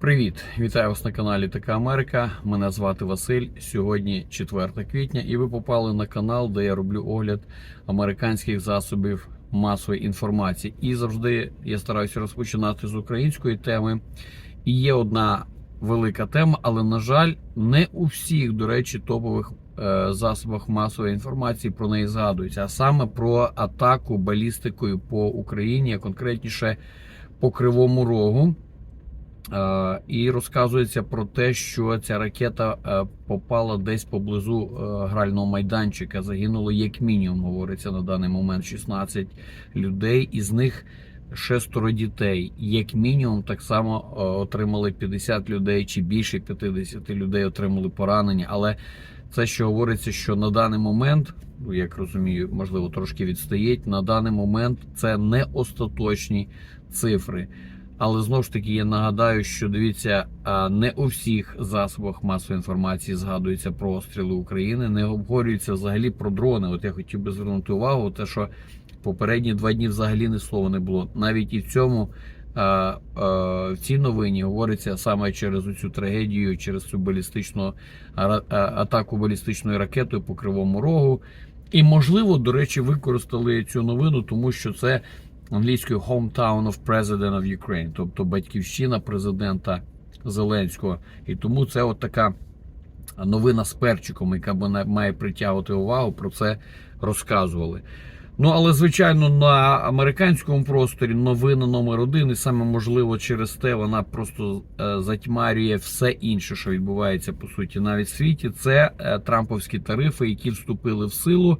Привіт! Вітаю вас на каналі Така Америка. Мене звати Василь. Сьогодні 4 квітня, і ви попали на канал, де я роблю огляд американських засобів масової інформації. І завжди я стараюся розпочинати з української теми. І є одна велика тема, але на жаль, не у всіх, до речі, топових е, засобах масової інформації про неї згадується, а саме про атаку балістикою по Україні, а конкретніше по Кривому Рогу. Е, І розказується про те, що ця ракета е, попала десь поблизу е, грального майданчика. Загинуло як мінімум, говориться на даний момент 16 людей, із них шестеро дітей. Як мінімум, так само отримали 50 людей чи більше 50 людей отримали поранення. Але це що говориться, що на даний момент, ну, як розумію, можливо, трошки відстають. На даний момент це не остаточні цифри. Але знову ж таки я нагадаю, що дивіться, не у всіх засобах масової інформації згадується про обстріли України, не обговорюється взагалі про дрони. От я хотів би звернути увагу, те, що попередні два дні взагалі ні слова не було. Навіть і в цьому в цій новині говориться саме через цю трагедію, через цю балістичну атаку балістичною ракетою по кривому рогу. І можливо, до речі, використали цю новину, тому що це англійською hometown of President of Ukraine, тобто батьківщина президента Зеленського. І тому це от така новина з перчиком, яка має притягувати увагу. Про це розказували. Ну, але звичайно, на американському просторі новина номер один, і саме можливо через те вона просто е, затьмарює все інше, що відбувається по суті навіть в світі. Це е, трамповські тарифи, які вступили в силу.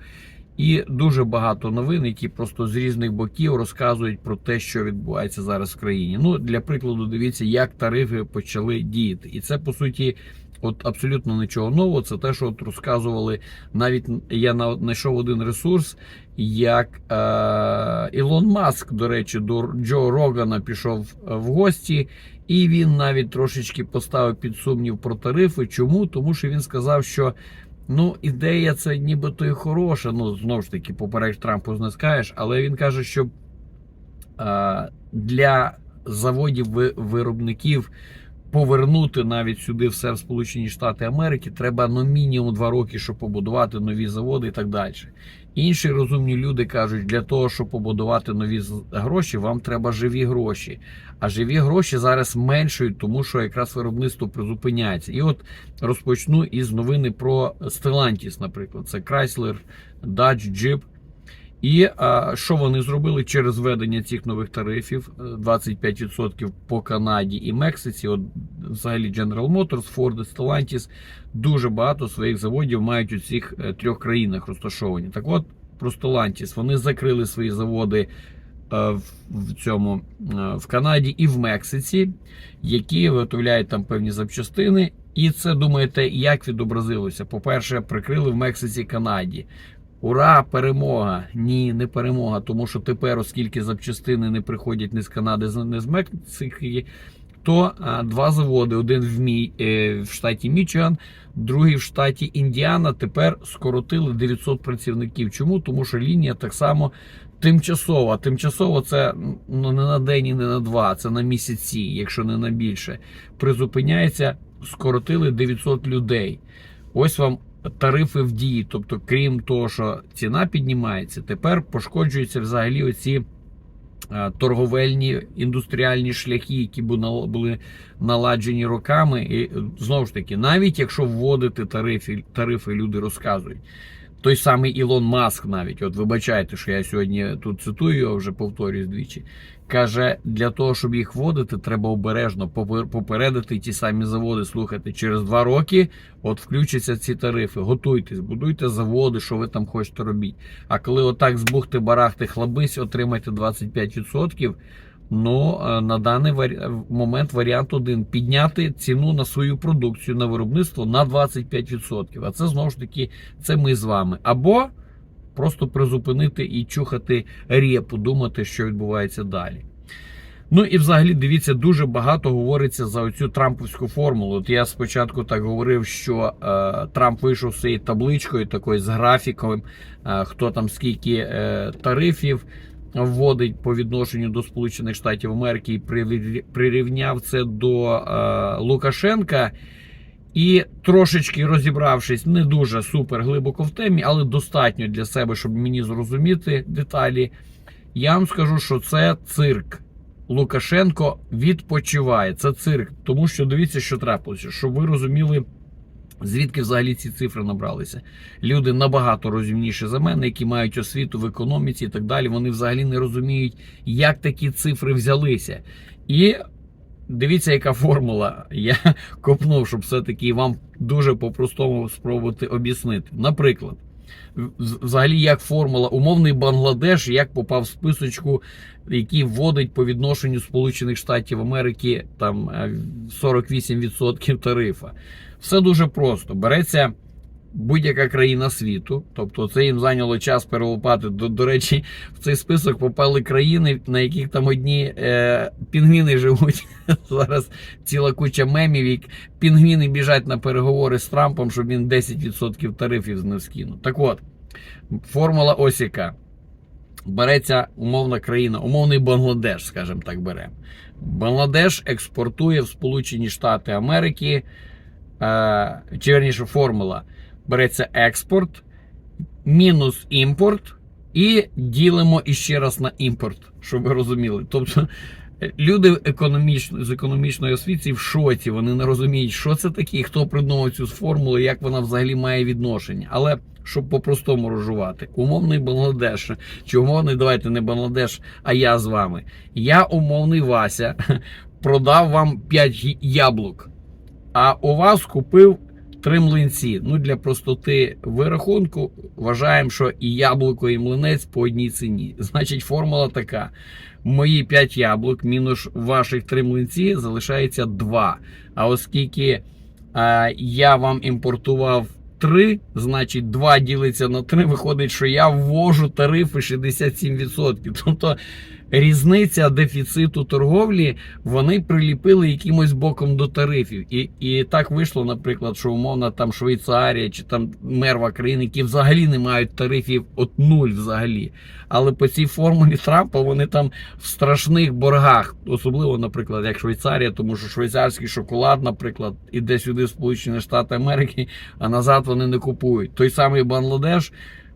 І дуже багато новин, які просто з різних боків розказують про те, що відбувається зараз в країні. Ну для прикладу, дивіться, як тарифи почали діяти, і це по суті. От абсолютно нічого нового, це те, що от розказували. Навіть я на- знайшов один ресурс, як е, Ілон Маск, до речі, до Джо Рогана пішов е, в гості, і він навіть трошечки поставив під сумнів про тарифи. Чому? Тому що він сказав, що Ну, ідея це нібито і хороша. Ну, знову ж таки, попереч Трампу знискаєш, але він каже, що а, для заводів виробників повернути навіть сюди все в Сполучені Штати Америки треба ну мінімум два роки, щоб побудувати нові заводи і так далі. Інші розумні люди кажуть, для того, щоб побудувати нові гроші, вам треба живі гроші. А живі гроші зараз меншують, тому що якраз виробництво призупиняється. І от розпочну із новини про Stellantis, наприклад, це Chrysler, Dodge, Jeep. І а, що вони зробили через введення цих нових тарифів е, 25% по Канаді і Мексиці? От взагалі General Motors, Ford, Stellantis дуже багато своїх заводів мають у цих е, трьох країнах розташовані. Так от про Stellantis, вони закрили свої заводи е, в- в цьому е, в Канаді і в Мексиці, які виготовляють там певні запчастини. І це думаєте, як відобразилося? По-перше, прикрили в Мексиці Канаді. Ура, перемога! Ні, не перемога, тому що тепер, оскільки запчастини не приходять не з Канади, не з Мексики, то а, два заводи: один в Мі, е, в штаті Мічиган, другий в штаті Індіана. Тепер скоротили 900 працівників. Чому? Тому що лінія так само тимчасова. Тимчасово це ну, не на день і не на два, це на місяці, якщо не на більше. Призупиняється, скоротили 900 людей. Ось вам тарифи в дії. Тобто, крім того, що ціна піднімається, тепер пошкоджуються взагалі оці е, торговельні індустріальні шляхи, які були наладжені роками. І знову ж таки, навіть якщо вводити тарифи, тарифи люди розказують. Той самий Ілон Маск навіть, от вибачайте, що я сьогодні тут цитую, його вже повторюсь двічі. Каже, для того, щоб їх вводити, треба обережно попер- попередити ті самі заводи. Слухайте, через два роки от включаться ці тарифи. Готуйтесь, будуйте заводи, що ви там хочете робити. А коли отак збухти барахти хлабись, отримайте 25%. Ну, е, на даний варі- момент варіант один підняти ціну на свою продукцію на виробництво на 25%. А це знову ж таки це ми з вами. Або просто призупинити і чухати репу, думати, що відбувається далі. Ну і взагалі дивіться, дуже багато говориться за оцю трампівську формулу. От я спочатку так говорив, що е, Трамп вийшов з цією табличкою, такою з графіком, е, хто там скільки е, тарифів вводить по відношенню до Сполучених Штатів Америки і прирівняв це до е, Лукашенка. І трошечки розібравшись не дуже супер глибоко в темі, але достатньо для себе, щоб мені зрозуміти деталі. Я вам скажу, що це цирк. Лукашенко відпочиває. Це цирк. Тому що дивіться, що трапилося, щоб ви розуміли, звідки взагалі ці цифри набралися. Люди набагато розумніші за мене, які мають освіту в економіці і так далі. Вони взагалі не розуміють, як такі цифри взялися. І дивіться, яка формула. Я копнув, щоб все-таки вам дуже по-простому спробувати об'яснити. Наприклад, взагалі, як формула умовний Бангладеш, як попав в списочку, який вводить по відношенню Сполучених Штатів Америки там е, 48% тарифа. Все дуже просто. Береться будь-яка країна світу, тобто це їм зайняло час перелопати. До, до речі, в цей список попали країни, на яких там одні е, пінгвіни живуть. Зараз ціла куча мемів, як пінгвіни біжать на переговори з Трампом, щоб він 10% тарифів з них скинув. Так от, формула ось яка. Береться умовна країна, умовний Бангладеш, скажімо так, беремо. Бангладеш експортує в Сполучені Штати Америки, чи верніше формула. Береться експорт, мінус імпорт, і ділимо іще раз на імпорт, щоб ви розуміли. Тобто люди економічно, з економічної освіти в шоці, вони не розуміють, що це таке, хто придумав цю формулу, як вона взагалі має відношення. Але щоб по-простому розжувати, умовний Бангладеш, чи умовний, давайте не Бангладеш, а я з вами. Я умовний Вася продав вам 5 яблук, а у вас купив три млинці. Ну, для простоти вирахунку вважаємо, що і яблуко, і млинець по одній ціні. Значить, формула така: мої 5 яблук мінус ваших три млинці залишається 2. А оскільки е, я вам імпортував 3, значить 2 ділиться на 3, виходить, що я ввожу тарифи 67%. Тобто різниця дефіциту торговлі вони приліпили якимось боком до тарифів. І, і так вийшло, наприклад, що умовно там Швейцарія чи там мерва країн, які взагалі не мають тарифів от нуль взагалі. Але по цій формулі Трампа вони там в страшних боргах, особливо, наприклад, як Швейцарія, тому що швейцарський шоколад, наприклад, іде сюди Сполучені Штати Америки, а назад вони не купують. Той самий Бангладеш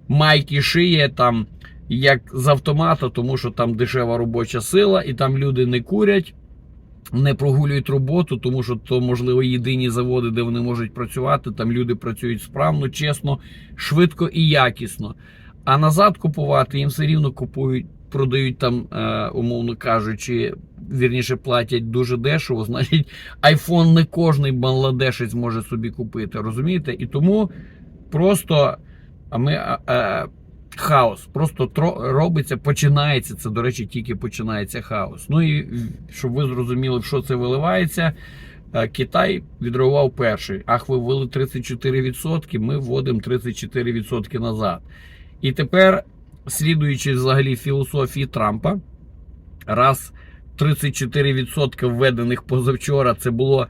майки шиє там як з автомата, тому що там дешева робоча сила, і там люди не курять, не прогулюють роботу, тому що то, можливо, єдині заводи, де вони можуть працювати. Там люди працюють справно, чесно, швидко і якісно. А назад купувати їм все рівно купують, продають там, е, умовно кажучи, вірніше платять дуже дешево. Значить, айфон не кожний бангладешець може собі купити. Розумієте? І тому просто а ми. а, хаос. Просто робиться, починається. Це, до речі, тільки починається хаос. Ну і щоб ви зрозуміли, в що це виливається. е, Китай відреагував перший. Ах, ви ввели 34%, ми вводимо 34% назад. І тепер, слідуючи взагалі філософії Трампа, раз 34% введених позавчора, це було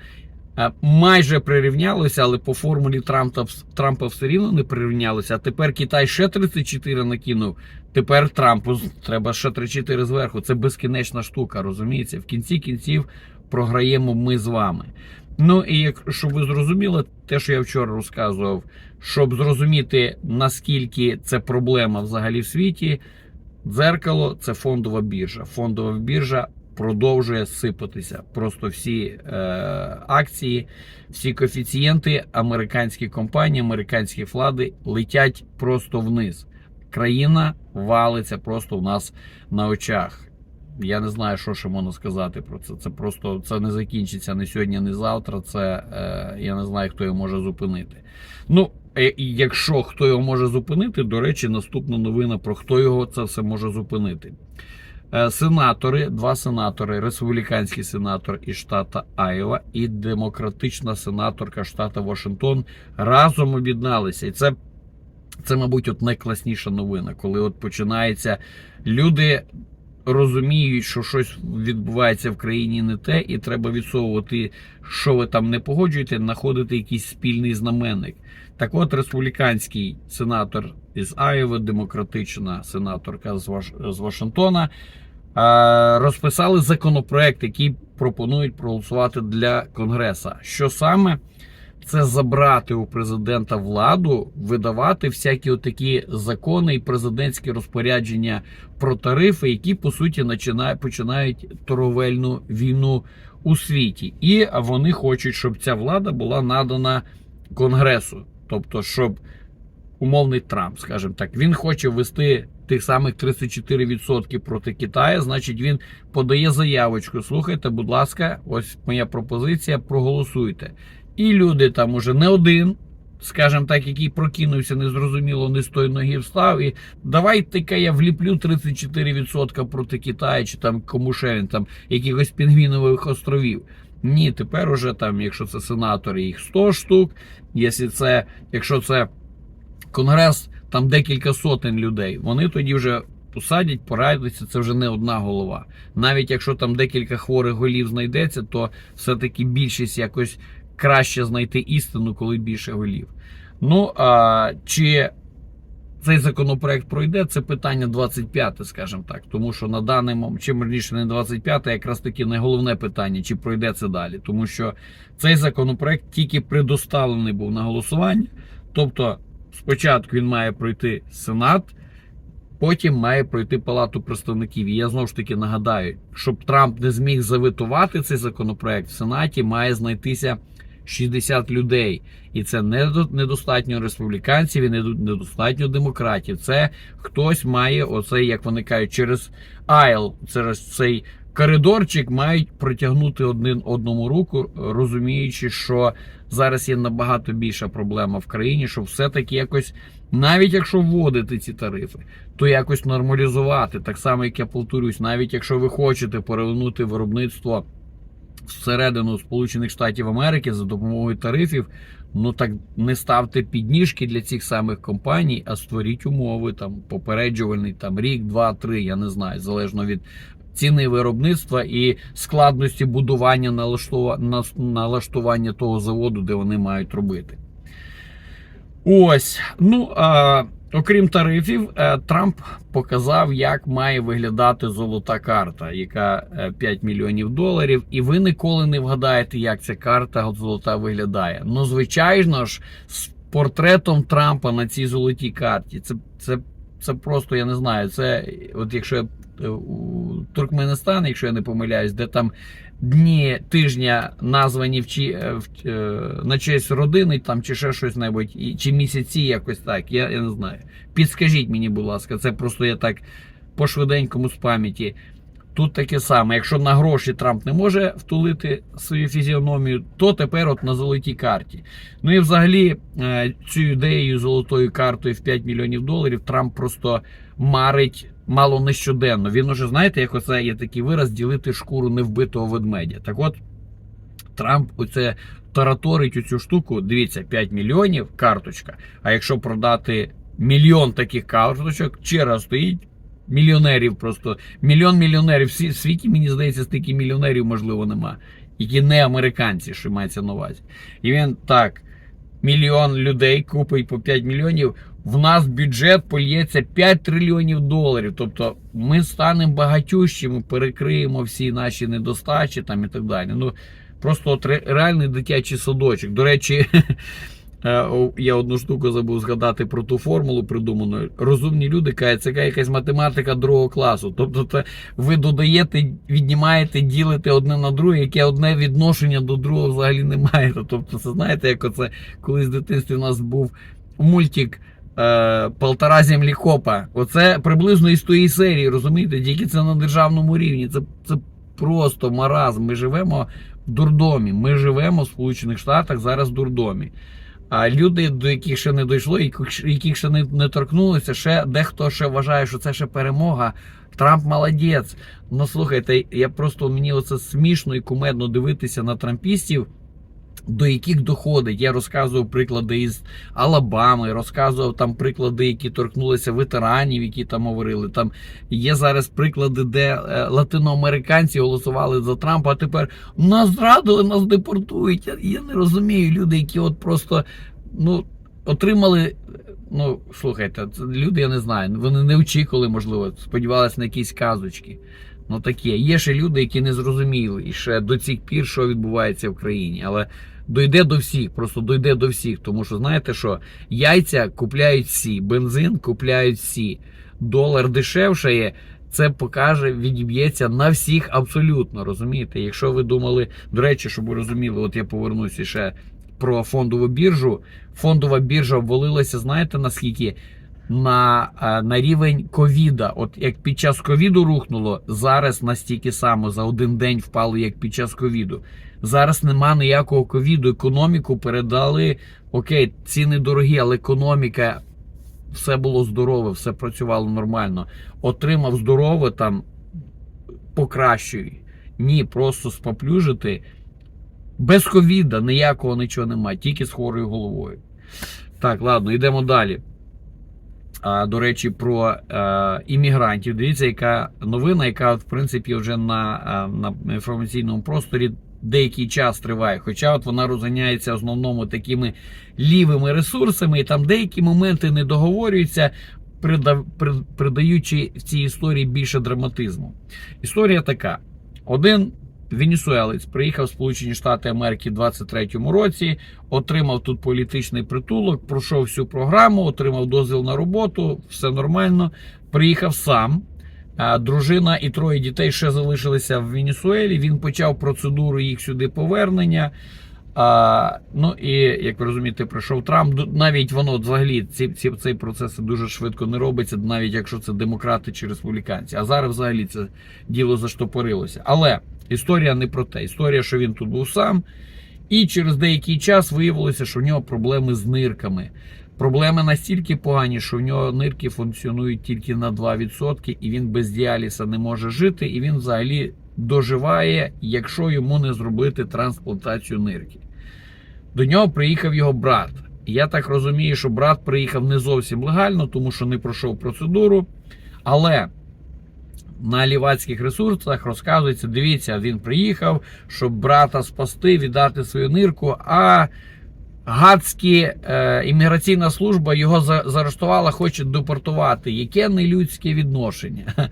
майже прирівнялося, але по формулі Трампа, Трампа все рівно не прирівнялося. А тепер Китай ще 34 накинув. Тепер Трампу треба ще 3-4 зверху. Це безкінечна штука, розумієте? В кінці кінців програємо ми з вами. Ну і як щоб ви зрозуміли, те, що я вчора розказував, щоб зрозуміти наскільки це проблема взагалі в світі, дзеркало це фондова біржа. Фондова біржа продовжує сипатися. Просто всі е, акції, всі коефіцієнти, американські компанії, американські влади летять просто вниз. Країна валиться просто у нас на очах. Я не знаю, що ще можна сказати про це. Це просто це не закінчиться не сьогодні, не завтра. Це е, я не знаю, хто його може зупинити. Ну, е, і якщо хто його може зупинити, до речі, наступна новина про хто його це все може зупинити. Е, Сенатори, два сенатори, республіканський сенатор із штата Айова і демократична сенаторка штата Вашингтон разом об'єдналися. І це, це, мабуть, от найкласніша новина, коли от починається люди розуміють, що щось відбувається в країні не те, і треба відсовувати, що ви там не погоджуєте, знаходити якийсь спільний знаменник. Так от, республіканський сенатор із Айови, демократична сенаторка з, Ваш... Вашингтона, розписали законопроект, який пропонують проголосувати для Конгреса. Що саме? Це забрати у президента владу, видавати всякі отакі закони і президентські розпорядження про тарифи, які по суті починають, торговельну війну у світі. І вони хочуть, щоб ця влада була надана Конгресу. Тобто, щоб умовний Трамп, скажімо так, він хоче ввести тих самих 34% проти Китаю. Значить, він подає заявочку. Слухайте, будь ласка, ось моя пропозиція. Проголосуйте. І люди там уже не один, скажімо так, який прокинувся, незрозуміло, не з тої ноги встав. І давайте-ка я вліплю 34% проти Китаю чи там кому ще він там якихось пінгвінових островів. Ні, тепер уже там, якщо це сенатори, їх 100 штук. Якщо це, якщо це конгрес, там декілька сотень людей, вони тоді вже посадять, порадяться, це вже не одна голова. Навіть якщо там декілька хворих голів знайдеться, то все-таки більшість якось краще знайти істину, коли більше голів. Ну а чи цей законопроект пройде, це питання 25, скажімо так. Тому що на даний момент, чим раніше не 25, якраз таки не головне питання, чи пройде це далі. Тому що цей законопроект тільки предоставлений був на голосування. Тобто, спочатку він має пройти Сенат. Потім має пройти Палату представників. І я знову ж таки нагадаю, щоб Трамп не зміг заветувати цей законопроект в Сенаті, має знайтися 60 людей. І це недостатньо республіканців і недостатньо демократів. Це хтось має оцей, як вони кажуть, через айл, через цей коридорчик мають протягнути один одному руку, розуміючи, що зараз є набагато більша проблема в країні, що все-таки якось, навіть якщо вводити ці тарифи, то якось нормалізувати. Так само, як я повторюсь, навіть якщо ви хочете перевернути виробництво всередину Сполучених Штатів Америки за допомогою тарифів. Ну так не ставте підніжки для цих самих компаній, а створіть умови там попереджувальний там рік, два, три. Я не знаю, залежно від ціни виробництва і складності будування налаштування того заводу, де вони мають робити. Ось. Ну а окрім тарифів, е, Трамп показав, як має виглядати золота карта, яка 5 е, мільйонів доларів. І ви ніколи не вгадаєте, як ця карта золота виглядає. Ну, звичайно ж, з портретом Трампа на цій золотій карті. Це це, це просто я не знаю. Це от якщо Е, у Туркменистан, якщо я не помиляюсь, де там дні тижня названі в, чи, е, в, е, на честь родини там чи ще щось небудь, чи місяці якось так. Я, я не знаю. Підскажіть мені, будь ласка, це просто я так по швиденькому з пам'яті. Тут таке саме, якщо на гроші Трамп не може втулити свою фізіономію, то тепер от на золотій карті. Ну і взагалі цю ідею золотою картою в 5 мільйонів доларів Трамп просто марить мало не щоденно. Він уже, знаєте, як оце є такий вираз ділити шкуру невбитого ведмедя. Так от Трамп оце тараторить оцю штуку. Дивіться, 5 мільйонів карточка. А якщо продати мільйон таких карточок, черга стоїть. Мільйонерів просто мільйон мільйонерів. В світі, мені здається, стільки мільйонерів, можливо, нема, які не американці, що мається на увазі. І він так, мільйон людей купить по 5 мільйонів в нас бюджет польється 5 трильйонів доларів. Тобто ми станемо багатющими, перекриємо всі наші недостачі там і так далі. Ну Просто от реальний дитячий садочок. До речі, я одну штуку забув згадати про ту формулу придуману. Розумні люди кажуть, це якась математика другого класу. Тобто ви додаєте, віднімаєте, ділите одне на друге, яке одне відношення до другого взагалі немає. Тобто, це знаєте, як оце колись в дитинстві у нас був мультик е, полтора землі копа. Оце приблизно із тої серії, розумієте? Тільки це на державному рівні. Це це просто маразм. Ми живемо в дурдомі. Ми живемо в Сполучених Штатах зараз в дурдомі. А люди, до яких ще не дійшло, яких ще не, не торкнулося, ще дехто ще вважає, що це ще перемога. Трамп молодець. Ну слухайте, я просто мені оце смішно і кумедно дивитися на трампістів до яких доходить. Я розказував приклади із Алабами, розказував там приклади, які торкнулися ветеранів, які там говорили. Там є зараз приклади, де е, латиноамериканці голосували за Трампа, а тепер нас зрадили, нас депортують. Я, я не розумію. Люди, які от просто ну, отримали. Ну, слухайте, люди, я не знаю. Вони не очікували, можливо, сподівалися на якісь казочки. Ну таке. Є ще люди, які не зрозуміли ще до цих пір, що відбувається в країні. Але дойде до всіх, просто дойде до всіх. Тому що знаєте що? Яйця купляють всі, бензин купляють всі, долар дешевшає. Це покаже, відіб'ється на всіх абсолютно. Розумієте? Якщо ви думали, до речі, щоб ви розуміли, от я повернуся ще про фондову біржу. Фондова біржа обвалилася, знаєте наскільки? На, е, на рівень ковіда. От як під час ковіду рухнуло, зараз настільки само за один день впало, як під час ковіду. Зараз нема ніякого ковіду. Економіку передали. Окей, ціни дорогі, але економіка все було здорове, все працювало нормально. Отримав здорове там покращуй. Ні, просто споплюжити. Без ковіда ніякого нічого немає, тільки з хворою головою. Так, ладно, йдемо далі. До речі, про е, іммігрантів. Дивіться, яка новина, яка, в принципі, вже на, е, на інформаційному просторі деякий час триває. Хоча от вона розганяється в основному такими лівими ресурсами, і там деякі моменти не договорюються, придаючи в цій історії більше драматизму. Історія така: один венесуелець приїхав в Сполучені Штати Америки в 23-му році, отримав тут політичний притулок, пройшов всю програму, отримав дозвіл на роботу, все нормально. Приїхав сам. Дружина і троє дітей ще залишилися в Венесуелі. Він почав процедуру їх сюди повернення. Ну і як ви розумієте, прийшов Трамп. Навіть воно взагалі ці, ці, цей процес дуже швидко не робиться, навіть якщо це демократи чи республіканці. А зараз взагалі це діло заштопорилося. Але історія не про те. Історія, що він тут був сам, і через деякий час виявилося, що в нього проблеми з нирками. Проблеми настільки погані, що в нього нирки функціонують тільки на 2%, і він без діаліза не може жити, і він взагалі доживає, якщо йому не зробити трансплантацію нирки. До нього приїхав його брат. Я так розумію, що брат приїхав не зовсім легально, тому що не пройшов процедуру. Але на лівацьких ресурсах розказується: дивіться, він приїхав, щоб брата спасти, віддати свою нирку. А гадські е, імміграційна служба його за, заарештувала, хоче депортувати. Яке нелюдське відношення?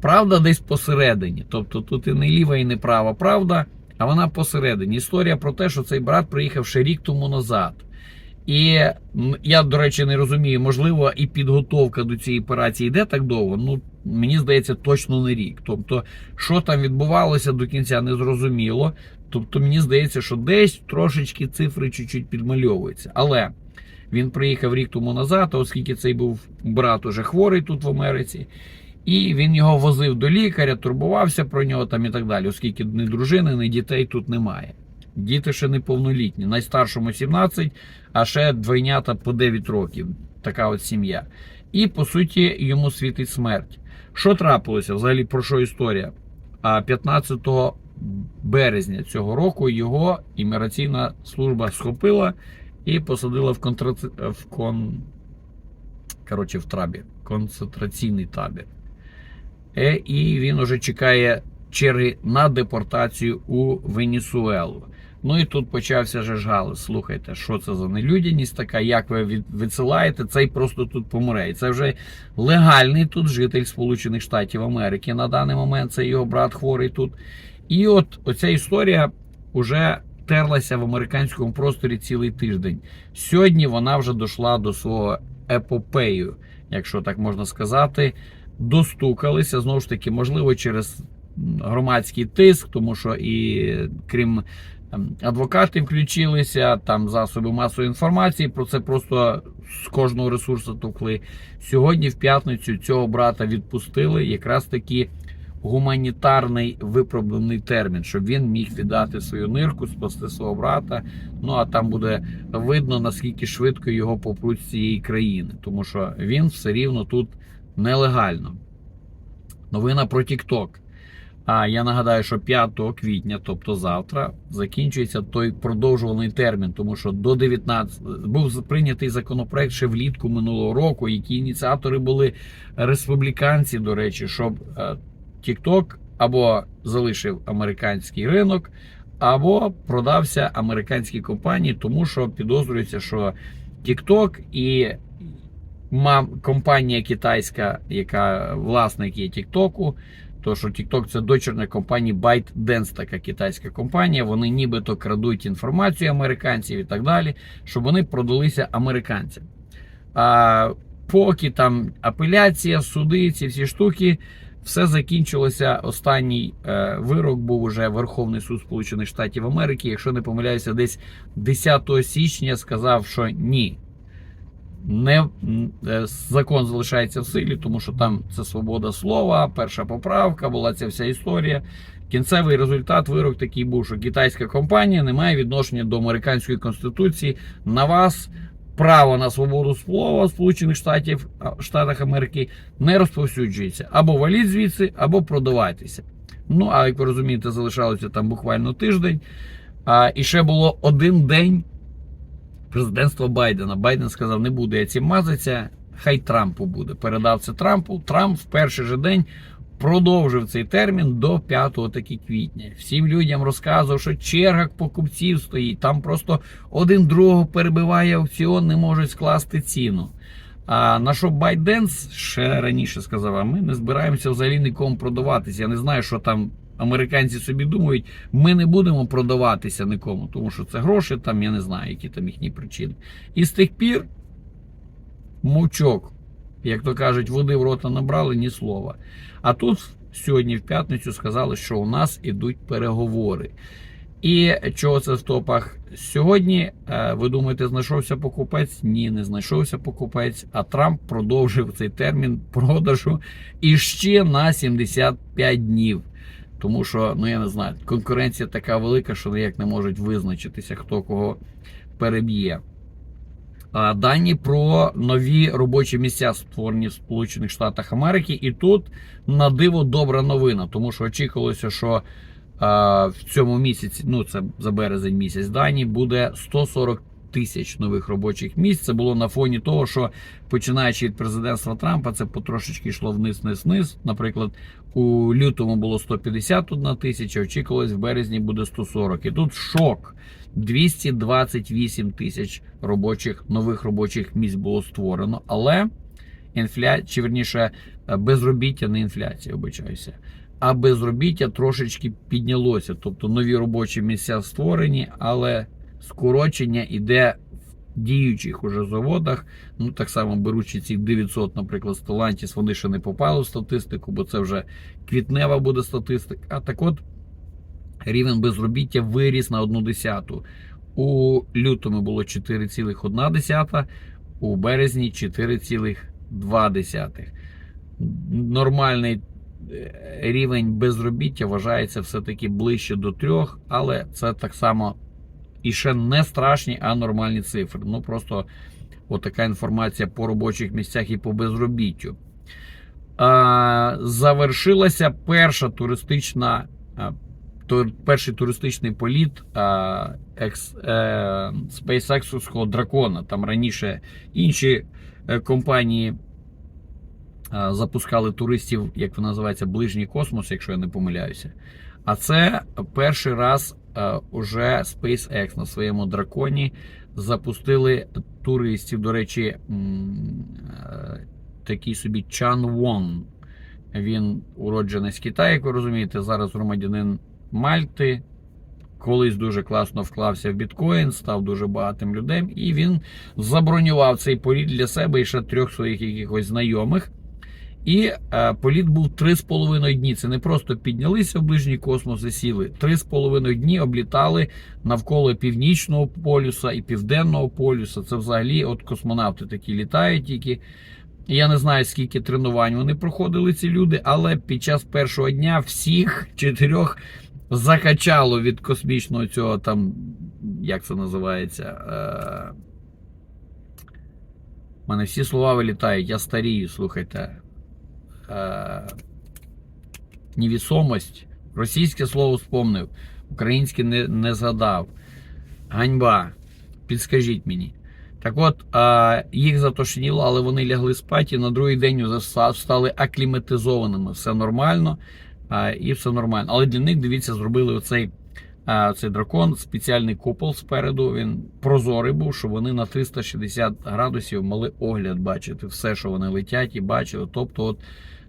Правда, десь посередині. Тобто тут і не ліва, і не права правда, а вона посередині. Історія про те, що цей брат приїхав ще рік тому назад. І я, до речі, не розумію, можливо, і підготовка до цієї операції йде так довго. Ну, мені здається, точно не рік. Тобто, що там відбувалося до кінця, не зрозуміло. Тобто, мені здається, що десь трошечки цифри чуть-чуть підмальовуються. Але він приїхав рік тому назад, оскільки цей був брат уже хворий тут в Америці. І він його возив до лікаря, турбувався про нього там і так далі, оскільки ні дружини, ні дітей тут немає. Діти ще неповнолітні, найстаршому 17, а ще двойнята по 9 років. Така от сім'я. І по суті йому світить смерть. Що трапилося? Взагалі про що історія? А 15 березня цього року його імміграційна служба схопила і посадила в контраці... в кон... Коротше, в табір, концентраційний табір. Е, І він уже чекає черги на депортацію у Венесуелу. Ну і тут почався же ж галас. Слухайте, що це за нелюдяність така, як ви відсилаєте, цей просто тут помре. І це вже легальний тут житель Сполучених Штатів Америки. На даний момент це його брат хворий тут. І от оця історія вже терлася в американському просторі цілий тиждень. Сьогодні вона вже дійшла до свого епопею, якщо так можна сказати. Достукалися знову ж таки, можливо, через громадський тиск, тому що і крім адвокатів включилися, там засоби масової інформації. Про це просто з кожного ресурсу товкли. Сьогодні, в п'ятницю, цього брата відпустили якраз таки гуманітарний виправданий термін, щоб він міг віддати свою нирку, спасти свого брата. Ну а там буде видно наскільки швидко його попруть з цієї країни, тому що він все рівно тут нелегально. Новина про TikTok. А я нагадаю, що 5 квітня, тобто завтра, закінчується той продовжуваний термін, тому що до 19 був прийнятий законопроект ще влітку минулого року, які ініціатори були республіканці, до речі, щоб е, TikTok або залишив американський ринок, або продався американській компанії, тому що підозрюється, що TikTok і компанія китайська, яка власник є TikTok, то що TikTok це дочірня компанія ByteDance, така китайська компанія. Вони нібито крадуть інформацію американців і так далі, щоб вони продалися американцям. А поки там апеляція, суди, ці всі штуки, все закінчилося. Останній е, вирок був уже Верховний суд Сполучених Штатів Америки. Якщо не помиляюся, десь 10 січня сказав, що ні. Не е, закон залишається в силі, тому що там це свобода слова, перша поправка, була ця вся історія. Кінцевий результат вирок такий був, що китайська компанія не має відношення до американської конституції. На вас право на свободу слова Сполучених Штатів, Штатах Америки не розповсюджується. Або валіть звідси, або продавайтеся. Ну, а як ви розумієте, залишалося там буквально тиждень. А, і ще було один день президентства Байдена. Байден сказав, не буде я цим мазатися, хай Трампу буде. Передав це Трампу. Трамп в перший же день продовжив цей термін до 5 таки квітня. Всім людям розказував, що черга покупців стоїть. Там просто один другого перебиває аукціон, не можуть скласти ціну. А на що Байденс ще раніше сказав, а ми не збираємося взагалі нікому продаватися. Я не знаю, що там американці собі думають, ми не будемо продаватися нікому, тому що це гроші, там я не знаю, які там їхні причини. І з тих пір мовчок, як то кажуть, води в рота набрали ні слова. А тут сьогодні, в п'ятницю, сказали, що у нас ідуть переговори. І чого це в топах? Сьогодні, е, ви думаєте, знайшовся покупець? Ні, не знайшовся покупець. А Трамп продовжив цей термін продажу іще на 75 днів. Тому що, ну я не знаю, конкуренція така велика, що ніяк не можуть визначитися, хто кого переб'є. Дані про нові робочі місця створені в Сполучених Штатах Америки. І тут на диво добра новина, тому що очікувалося, що в цьому місяці, ну це за березень місяць, Дані буде 140 тисяч нових робочих місць. Це було на фоні того, що починаючи від президентства Трампа, це потрошечки йшло вниз, вниз, вниз. Наприклад, у лютому було 151 тисяча, очікувалось в березні буде 140. І тут шок. 228 тисяч робочих нових робочих місць було створено, але інфля... чи верніше безробіття, не інфляція, обичаюся. А безробіття трошечки піднялося. Тобто нові робочі місця створені, але скорочення іде в діючих уже заводах. Ну так само беручи ці 900, наприклад, Stellantis, вони ще не попали в статистику, бо це вже квітнева буде статистика. А так от рівень безробіття виріс на одну десяту. У лютому було 4,1, у березні 4,2. Нормальний е, рівень безробіття вважається все-таки ближче до трьох, але це так само і ще не страшні, а нормальні цифри. Ну просто отака інформація по робочих місцях і по безробіттю. Завершилася перша туристична. тур- Перший туристичний політ е, SpaceX дракона. Там раніше інші е, компанії запускали туристів, як це називається, ближній космос, якщо я не помиляюся. А це перший раз уже SpaceX на своєму драконі запустили туристів. До речі, е, такий собі Чан Вон. Він уроджений з Китаю, як ви розумієте, зараз громадянин Мальти. Колись дуже класно вклався в біткоін, став дуже багатим людям, і він забронював цей політ для себе і ще трьох своїх якихось знайомих. І е, політ був 3,5 дні. Це не просто піднялися в ближній космос і сіли. 3,5 дні облітали навколо північного полюса і південного полюса. Це взагалі от космонавти такі літають тільки. Я не знаю, скільки тренувань вони проходили ці люди, але під час першого дня всіх чотирьох закачало від космічного цього там, як це називається. Е... У мене всі слова вилітають, я старію, слухайте. Е... Невісомость. Російське слово спомнив, українське не, не згадав. Ганьба. Підскажіть мені. Так от, а, їх затошніло, але вони лягли спати і на другий день стали акліматизованими. Все нормально а, і все нормально. Але для них, дивіться, зробили оцей, а, цей дракон, спеціальний купол спереду. Він прозорий був, що вони на 360 градусів мали огляд бачити все, що вони летять і бачили. Тобто, от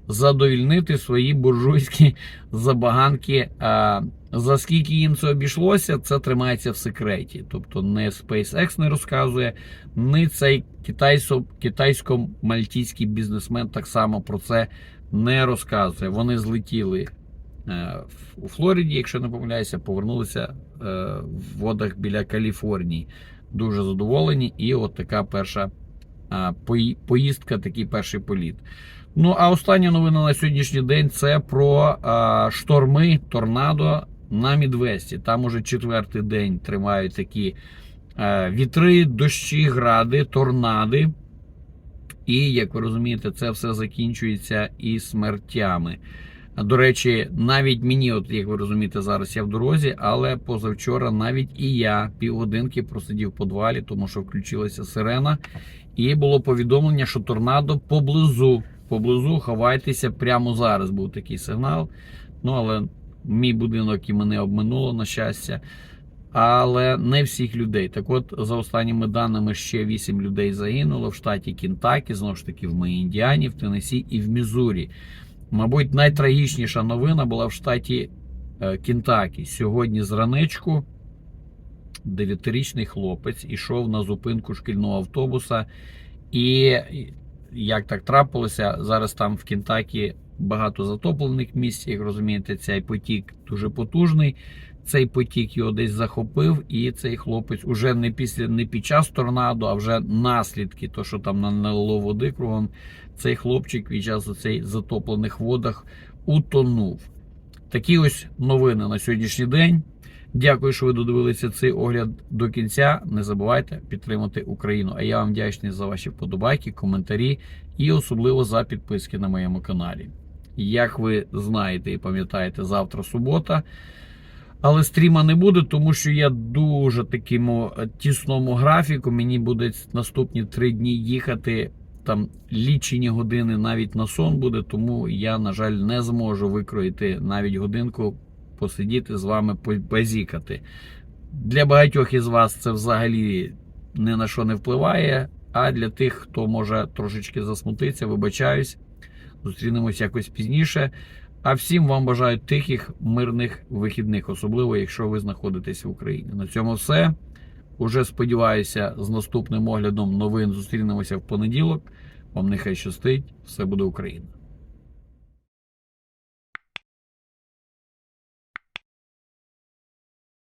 задовільнити свої буржуйські забаганки. А, за скільки їм це обійшлося, це тримається в секреті. Тобто не SpaceX не розказує, ні цей китайсько-мальтійський бізнесмен так само про це не розказує. Вони злетіли е, у Флориді, якщо не помиляюся, повернулися е, в водах біля Каліфорнії. Дуже задоволені. І от така перша поїздка, такий перший політ. Ну, а остання новина на сьогоднішній день це про а, шторми, торнадо на Мідвесті. Там уже четвертий день тримають такі а, вітри, дощі, гради, торнади. І, як ви розумієте, це все закінчується і смертями. До речі, навіть мені, от як ви розумієте, зараз я в дорозі, але позавчора навіть і я півгодинки просидів в подвалі, тому що включилася сирена, і було повідомлення, що торнадо поблизу. Поблизу ховайтеся прямо зараз. Був такий сигнал. Ну але мій будинок і мене обминуло, на щастя. Але не всіх людей. Так от, за останніми даними, ще 8 людей загинуло в штаті Кентакі, знову ж таки, в моїй Індіані, в Теннессі і в Мізурі. Мабуть, найтрагічніша новина була в штаті е, Кентакі. Сьогодні зранечку 9-річний хлопець ішов на зупинку шкільного автобуса. І як так трапилося, зараз там в Кентакі багато затоплених місць, як розумієте, цей потік дуже потужний. Цей потік його десь захопив, і цей хлопець уже не після не під час торнадо, а вже наслідки, то що там налило води кругом. Цей хлопчик під час оцей затоплених водах утонув. Такі ось новини на сьогоднішній день. Дякую, що ви додивилися цей огляд до кінця. Не забувайте підтримати Україну. А я вам вдячний за ваші вподобайки, коментарі і особливо за підписки на моєму каналі. Як ви знаєте і пам'ятаєте, завтра субота. Але стріма не буде, тому що я дуже такому е, тісному графіку. Мені буде наступні три дні їхати. Там лічені години навіть на сон буде, тому я, на жаль, не зможу викроїти навіть годинку посидіти з вами позікати. Для багатьох із вас це взагалі ні на що не впливає. А для тих, хто може трошечки засмутитися, вибачаюсь. Зустрінемось якось пізніше. А всім вам бажаю тихих, мирних вихідних, особливо якщо ви знаходитесь в Україні. На цьому все. Уже сподіваюся, з наступним оглядом новин зустрінемося в понеділок. Вам нехай щастить, все буде Україна.